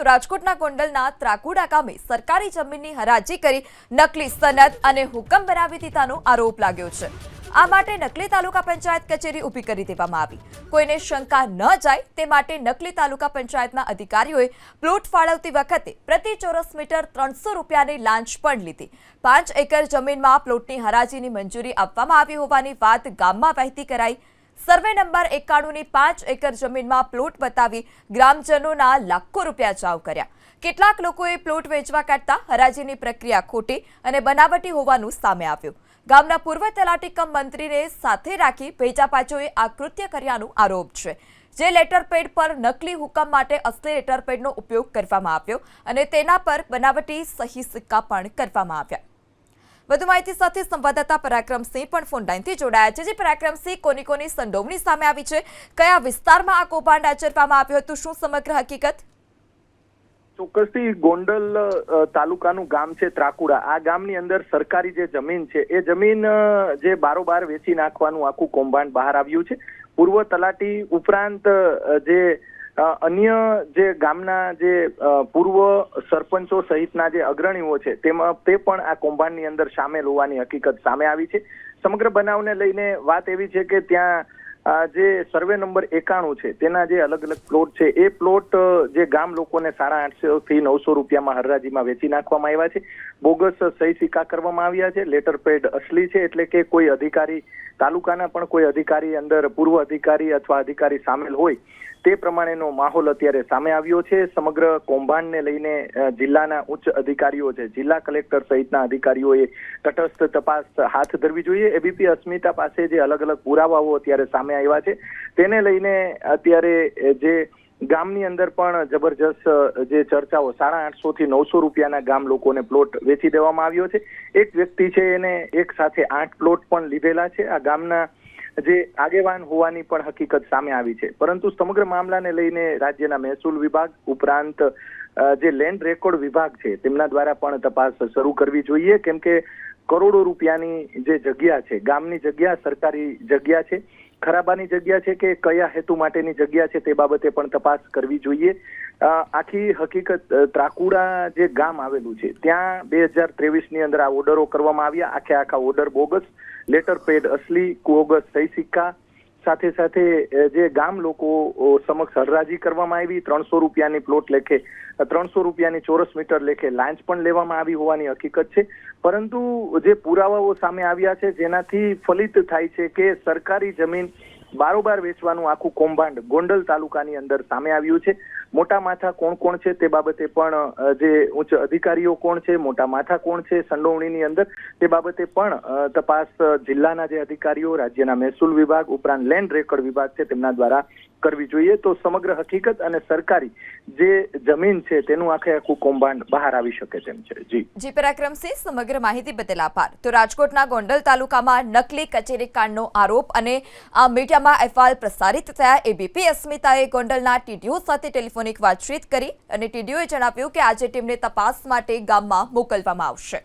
તો રાજકોટના ગોંડલના ત્રાકુડા ગામે સરકારી જમીનની હરાજી કરી નકલી સનદ અને હુકમ બનાવી દીધાનો આરોપ લાગ્યો છે. આ માટે નકલી તાલુકા પંચાયત કચેરી ઊભી કરી દેવામાં આવી. કોઈને શંકા ન જાય તે માટે નકલી તાલુકા પંચાયતના અધિકારીઓએ પ્લોટ ફાળવતી વખતે પ્રતિ ચોરસ મીટર ત્રણસો રૂપિયાની લાંચ પણ લીધી. પાંચ એકર જમીનમાં પ્લોટની હરાજીની મંજૂરી આપવામાં આવી હોવાની વાત ગામમાં વહેતી કરાઈ સર્વે નંબર એકાણુંની પાંચ એકર જમીનમાં પ્લોટ બતાવી ગ્રામજનોના લાખો રૂપિયા ચાવ કર્યા. કેટલાક લોકોએ પ્લોટ વેચવા કાઢતા હરાજીની પ્રક્રિયા ખોટી અને બનાવટી હોવાનું સામે આવ્યું. ગામના પૂર્વ તલાટી કમ મંત્રીને સાથે રાખી ભેજાપાચોએ આ કૃત્ય કર્યાનો આરોપ છે. જે લેટરપેડ પર નકલી હુકમ માટે અસલી લેટરપેડનો ઉપયોગ કરવામાં આવ્યો અને તેના પર બનાવટી સહી સિક્કા પણ કરવામાં આવ્યા. વધુ માહિતી સાથે સંવાદદાતા પરાક્રમસિંહ પણ ફોન લાઈનથી જોડાયા છે. જે પરાક્રમસિંહ કોની કોની સંડોવણી સામે આવી છે? કયા વિસ્તારમાં આ કૌભાંડ આચરવામાં આવ્યું હતું? શું સમગ્ર હકીકત? ચોક્કસથી ગોંડલ તાલુકાનું ગામ છે ત્રાકુડા. આ ગામની અંદર સરકારી જે જમીન છે, એ જમીન જે બારોબાર વેચી નાખવાનું આખું કૌભાંડ બહાર આવ્યું છે. પૂર્વ તલાટી ઉપરાંત જે અન્ય જે ગામના જે પૂર્વ સરપંચો સહિતના જે અગ્રણીઓ છે, તેમાં તે પણ આ કૌભાંડની અંદર સામેલ હોવાની હકીકત સામે આવી છે. સમગ્ર બનાવને લઈને વાત એવી છે કે ત્યાં અ, જે સર્વે નંબર એકાણું છે તેના જે અલગ અલગ પ્લોટ છે એ પ્લોટ જે ગામ લોકોને સાડા આઠસો થી નવસો રૂપિયામાં હરરાજીમાં વેચી નાખવામાં આવ્યા છે. બોગસ સહી સિક્કા કરવામાં આવ્યા છે. લેટર પેડ અસલી છે એટલે કે કોઈ અધિકારી તાલુકાના પણ કોઈ અધિકારી અંદર પૂર્વ અધિકારી અથવા અધિકારી સામેલ હોય તે પ્રમાણેનો માહોલ અત્યારે સામે આવ્યો છે. સમગ્ર કૌભાંડને લઈને જિલ્લાના ઉચ્ચ અધિકારીઓ છે જિલ્લા કલેક્ટર સહિતના અધિકારીઓએ તટસ્થ તપાસ હાથ ધરવી જોઈએ. એબીપી અસ્મિતા પાસે જે અલગ અલગ પુરાવાઓ અત્યારે સામે આવ્યા છે. તેને લઈને અત્યારે જે ગામની અંદર પણ જબરજસ્ત જે ચર્ચાઓ સાડા આઠસો થી નવસો રૂપિયાના ગામ લોકોને પ્લોટ વેચી દેવામાં આવ્યો છે. એક વ્યક્તિ છે એને એક સાથે આઠ પ્લોટ પણ લીધેલા છે. આ ગામના જે આગેવાન હોવાની પણ હકીકત સામે આવી છે. પરંતુ સમગ્ર મામલાને લઈને રાજ્યના મહેસૂલ વિભાગ ઉપરાંત જે લેન્ડ રેકોર્ડ વિભાગ છે, તેમના દ્વારા પણ તપાસ શરૂ કરવી જોઈએ. કેમ કે કરોડો રૂપિયાની જે જગ્યા છે, ગામની જગ્યા, સરકારી જગ્યા છે. ખરાબાની જગ્યા છે કે કયા હેતુ માટેની જગ્યા છે તે બાબતે પણ તપાસ કરવી જોઈએ. આખી હકીકત ત્રાકુડા જે ગામ આવેલું છે, ત્યાં બે હજાર ત્રેવીસની અંદર આ ઓર્ડરો કરવામાં આવ્યા. આખે આખા ઓર્ડર બોગસ, લેટર પેડ અસલી, કુઓગસ સહી સિક્કા સાથે સાથે જે ગામ લોકો સમક્ષ હરરાજી કરવામાં આવી, ત્રણસો રૂપિયાની પ્લોટ લેખે ત્રણસો રૂપિયાની ચોરસ મીટર લેખે લાંચ પણ લેવામાં આવી હોવાની હકીકત છે. પરંતુ જે પુરાવાઓ સામે આવ્યા છે, જેનાથી ફલિત થાય છે કે સરકારી જમીન બારોબાર વેચવાનું આખું કૌભાંડ ગોંડલ તાલુકાની અંદર સામે આવ્યું છે. મોટા માથા કોણ કોણ છે તે બાબતે પણ જે ઉચ્ચ અધિકારીઓ કોણ છે, મોટા માથા કોણ છે, સંડોવણીની અંદર તે બાબતે પણ તપાસ જિલ્લાના જે અધિકારીઓ, રાજ્યના મહેસૂલ વિભાગ, ઉપરાંત લેન્ડ રેકોર્ડ વિભાગ છે તેમના દ્વારા કરવી જોઈએ. તો સમગ્ર હકીકત અને સરકારી જે જમીન છે તેનું આખે આખું કૌભાંડ બહાર આવી શકે તેમ છે. જી. જી, પરાક્રમસિંહ, સમગ્ર માહિતી બદલ આભાર. તો રાજકોટના ગોંડલ તાલુકામાં નકલી કચેરી કાંડનો આરોપ અને આ મીડિયામાં અહેવાલ પ્રસારિત થયા. એબીપી અસ્મિતાએ ગોંડલના ટીડીઓ સાથે ટેલિફોનિક વાતચીત કરી અને ટીડીઓએ જણાવ્યું કે આજે ટીમને તપાસ માટે ગામમાં મોકલવામાં આવશે.